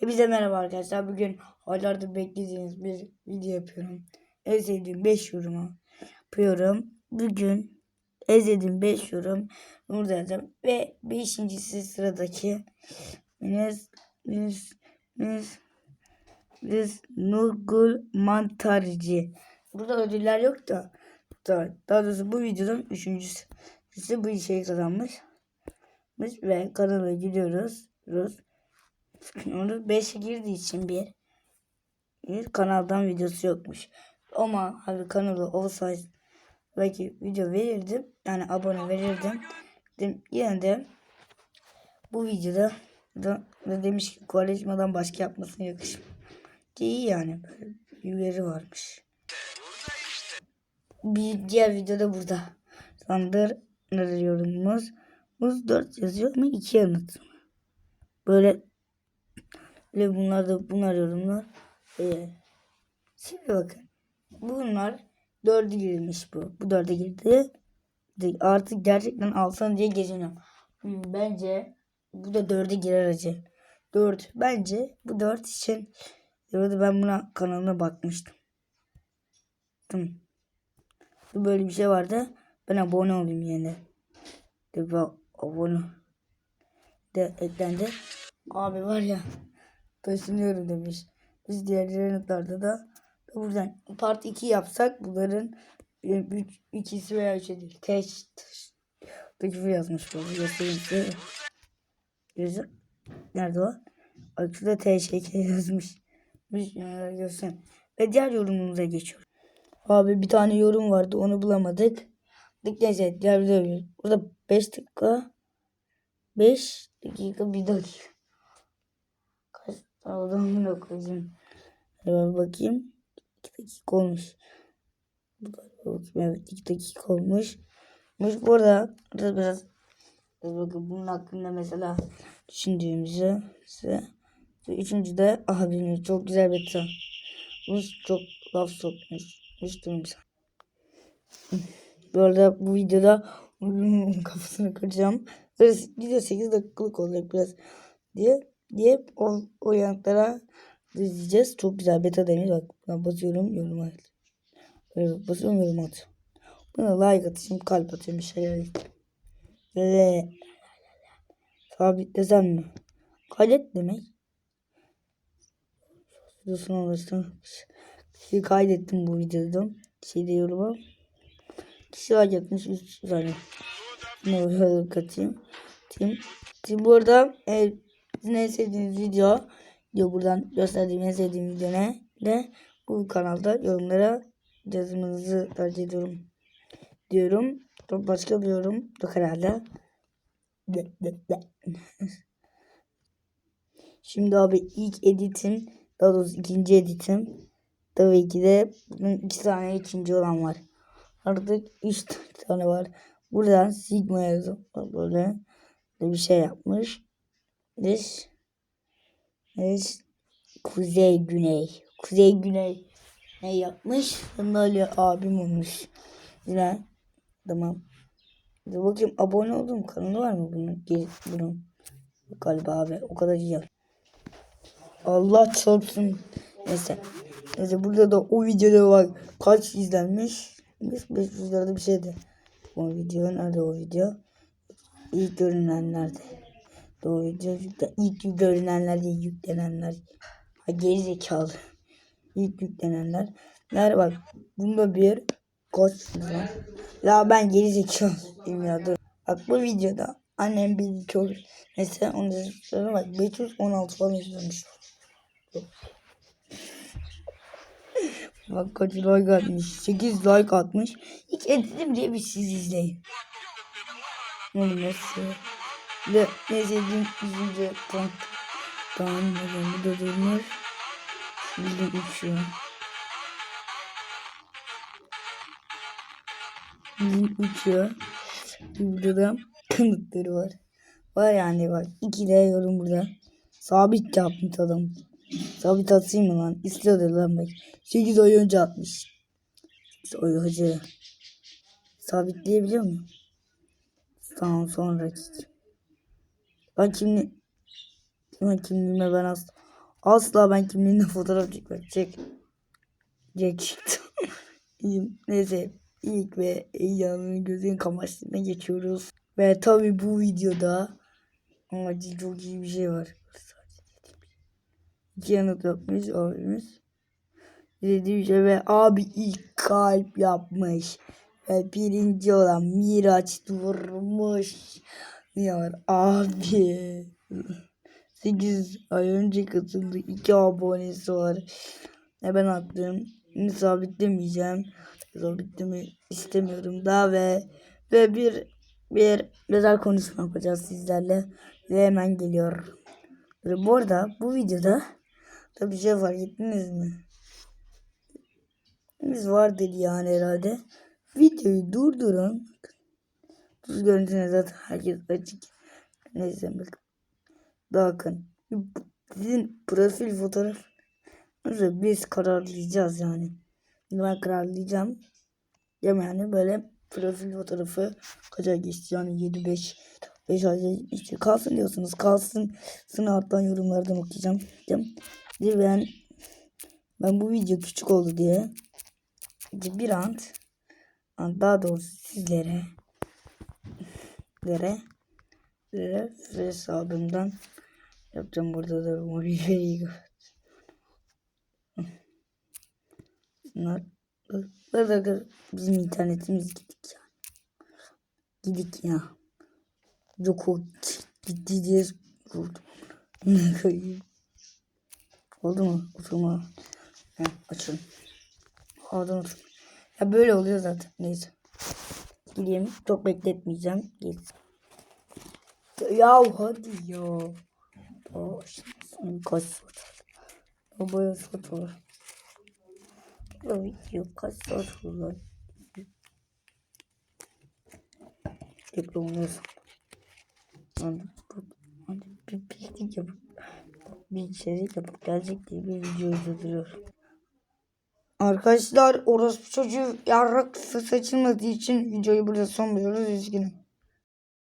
Hepinize merhaba arkadaşlar. Bugün aylardır beklediğiniz bir video yapıyorum. En sevdiğim 5 yorumu yapıyorum. Bugün en sevdiğim 5 yorum burada yazacağım. Ve 5.si sıradaki Minis Minis Minis Minis Nurgul Mantarcı. Burada ödüller yok da da- daha doğrusu bu videonun üçüncüsü. Bu şey kazanmış. Ve kanala gidiyoruz. gidiyoruz. Onu 5'e girdiği için bir, bir kanaldan videosu yokmuş. Ama abi kanalı olsaydı belki video verirdim. Yani abone verirdim. Yine de bu videoda da, da demiş ki Quaresma'dan başka yapmasına yakışmıyor. Ki iyi yani. Böyle yeri varmış. Bir diğer videoda burada. Sandır yorumumuz. Muz 4 yazıyor ama 2 yanıt. Böyle ve bunlar da bunlar yorumlar. Ee, şimdi bakın. Bunlar dördü girmiş bu. Bu dörde girdi. Artık gerçekten alsan diye geziniyorum. Hmm, Bence bu da dörde girer acı. Dört. Bence bu dört için Orada ben buna kanalına bakmıştım. Tamam. Böyle bir şey vardı. Ben abone olayım yine. De abone de eklendi. Abi var ya taşınıyorum demiş. Biz diğer yanıtlarda da da buradan part 2 yapsak bunların 3 ikisi veya üçü değil. Teş teş. Teşvir yazmış bu. Göstereyim size. Yazı. Nerede o? Şurada TŞK yazmış. Bir e, göstereyim. Ve diğer yorumumuza geçiyoruz. Abi bir tane yorum vardı onu bulamadık. Dik neyse diğer video Burada 5 dakika 5 dakika bir dakika. Tane oldu koyayım. Hemen bakayım. 2 dakika olmuş. Bakayım evet 2 dakika olmuş. Olmuş bu arada biraz biraz bakın bunun hakkında mesela düşündüğümüzü size. Üçüncü de abimiz çok güzel bir tan. Bu çok laf sokmuş. Hiç duymuş. Bu arada bu videoda kafasını kıracağım. Biraz video 8 dakikalık olacak biraz diye diye o, o yanıtlara izleyeceğiz. Çok güzel beta demiş. Bak ben basıyorum yorum at. Böyle basıyorum yorum at. Buna like atayım kalp atıyorum bir şeyler. Ve sabitlesem mi? Kaydet demek. Videosunu alırsın. Kişiyi kaydettim bu videoda. Şeyde yoruma. Kişi kaydetmiş 3 tane. Bunu böyle katayım. Tim. Tim bu arada sizin en sevdiğiniz video diyor buradan gösterdiğim en sevdiğim video ne? De bu kanalda yorumlara yazmanızı tercih ediyorum. Diyorum. Başka bir yorum yok herhalde. De, de, de. Şimdi abi ilk editim daha doğrusu ikinci editim tabii ki de bunun iki tane ikinci olan var. Artık üç tane var. Buradan Sigma. Böyle, böyle bir şey yapmış. Biz, biz kuzey güney. Kuzey güney ne yapmış? Böyle abim olmuş. Yine tamam. Dur bakayım abone olduğum kanalı var mı bunun? Gel- Bunun. Galiba abi o kadar iyi. Allah çarpsın. Neyse. Neyse burada da o videoda bak kaç izlenmiş. 500'lerde bir şeydi. O video nerede o video? İlk görünenlerde. Video yükle, ilk görünenler değil yüklenenler. Ha geri zekalı. İlk yüklenenler. Nerede bak bunda bir kaç lan. La ben geri zekalı. Bilmiyorum. Bak bu videoda annem bir çok neyse onu da bak 516 falan izlemiş. Bak kaç like atmış. 8 like atmış. Hiç edittim diye bir siz izleyin. Oğlum nasıl? Ve ne sevdiğim üzücü tank. Tamam neden bu da durmuş. Bildim uçuyor. Bildim uçuyor. Burada da kanıtları var. Var yani iki de yorum burada. Sabit yapmış adam. Sabit atayım mı lan? İstiyordu lan bak. 8 ay önce atmış. Oy hacı. Sabitleyebiliyor mu? Tamam sonraki. Ben kimli... Ben kimliğime ben az Asla ben kimliğimle fotoğraf çekmem. Çek. Çek. İyiyim. Neyse. İlk ve heyecanlı gözün kamaştığına geçiyoruz. Ve tabi bu videoda acil çok iyi bir şey var. İki yanıt yapmış abimiz. Dediği bir şey ve abi ilk kalp yapmış. Ve birinci olan Miraç vurmuş. Diyor abi. 8 ay önce katıldı. 2 abonesi var. Ne ben attım. Sabitlemeyeceğim. Sabitleme istemiyorum daha ve ve bir bir özel konuşma yapacağız sizlerle. Ve hemen geliyor. Ve bu arada bu videoda tabii bir şey fark ettiniz mi? Biz vardır yani herhalde. Videoyu durdurun. Görüntüne zaten herkes açık. Neyse bakın. Bakın. Sizin profil fotoğraf. Neyse biz kararlayacağız yani. Ben kararlayacağım. Yani böyle profil fotoğrafı kaça geçti yani 7 5 5 ay işte kalsın diyorsunuz kalsın sınav alttan yorumlardan okuyacağım. Diye ben ben bu video küçük oldu diye bir an daha doğrusu sizlere lere lere hesabımdan yapacağım burada da mobilyayı Bunlar bizim internetimiz gidik ya. Gidik ya. Yok o gitti diye vurdum. Ne koyayım. Oldu mu? Oturma. Ha, açın. Oradan otur. Ya böyle oluyor zaten. Neyse. Gideyim. Çok bekletmeyeceğim. Git. Ya hadi ya. Aa, şimdi kaç saat? Babaya saat var. Bu video kaç saat. Hadi, hadi bir bir içerik yapıp gelecek diye bir video izliyor. Arkadaşlar orospu çocuğu yarrak seçilmediği için videoyu burada son veriyoruz üzgünüm.